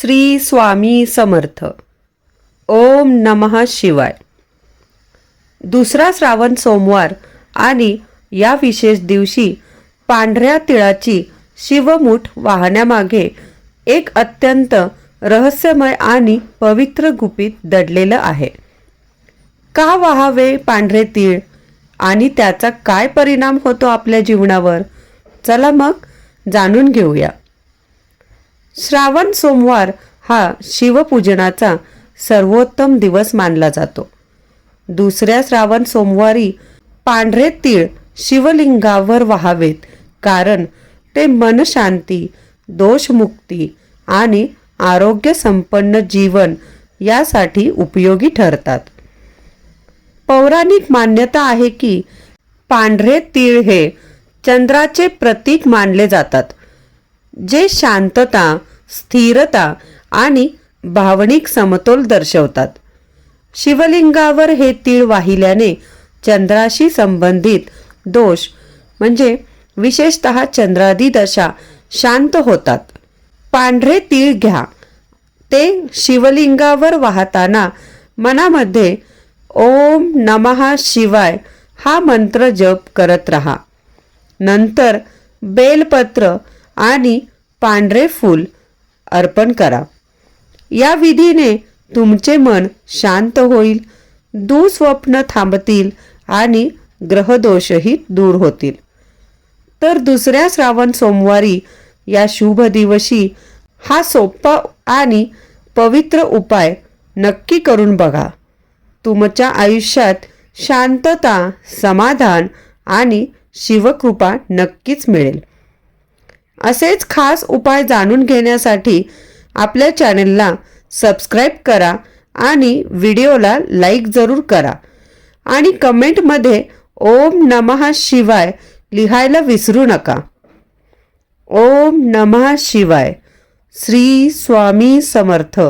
श्री स्वामी समर्थ. ओम नमः शिवाय. दुसरा श्रावण सोमवार आणि या विशेष दिवशी पांढऱ्या तिळाची शिवमूठ वाहण्यामागे एक अत्यंत रहस्यमय आणि पवित्र गुपित दडलेलं आहे. का वाहावे पांढरे तीळ? आणि त्याचा काय परिणाम होतो आपल्या जीवनावर? चला मग जाणून घेऊया. श्रावण सोमवार हा शिवपूजनाचा सर्वोत्तम दिवस मानला जातो. दुसऱ्या श्रावण सोमवारी पांढरे तीळ शिवलिंगावर व्हावेत कारण ते मनशांती दोषमुक्ती आणि आरोग्य संपन्न जीवन यासाठी उपयोगी ठरतात. पौराणिक मान्यता आहे की पांढरे तीळ हे चंद्राचे प्रतीक मानले जातात. जे शांतता स्थिरता आणि भावनिक समतोल दर्शवतात. शिवलिंगावर हे तीळ वाहिल्याने चंद्राशी संबंधित दोष म्हणजे विशेषत चंद्रादी दशा शांत होतात. पांढरे तीळ घ्या. ते शिवलिंगावर वाहताना मनामध्ये ओम नमः शिवाय हा मंत्र जप करत राहा. नंतर बेलपत्र आणि पांढरे फूल अर्पण करा. या विधीने तुमचे मन शांत होईल दुस्वप्न थांबतील आणि ग्रहदोषही दूर होतील. तर दुसऱ्या श्रावण सोमवारी या शुभ दिवशी हा सोपा आणि पवित्र उपाय नक्की करून बघा. तुमच्या आयुष्यात शांतता समाधान आणि शिवकृपा नक्कीच मिळेल. असेच खास उपाय जाणून घेण्यासाठी आपल्या चॅनलला सबस्क्राईब करा आणि व्हिडिओला लाईक जरूर करा. आणि कमेंटमध्ये ओम नमः शिवाय लिहायला विसरू नका. ओम नमः शिवाय. श्री स्वामी समर्थ.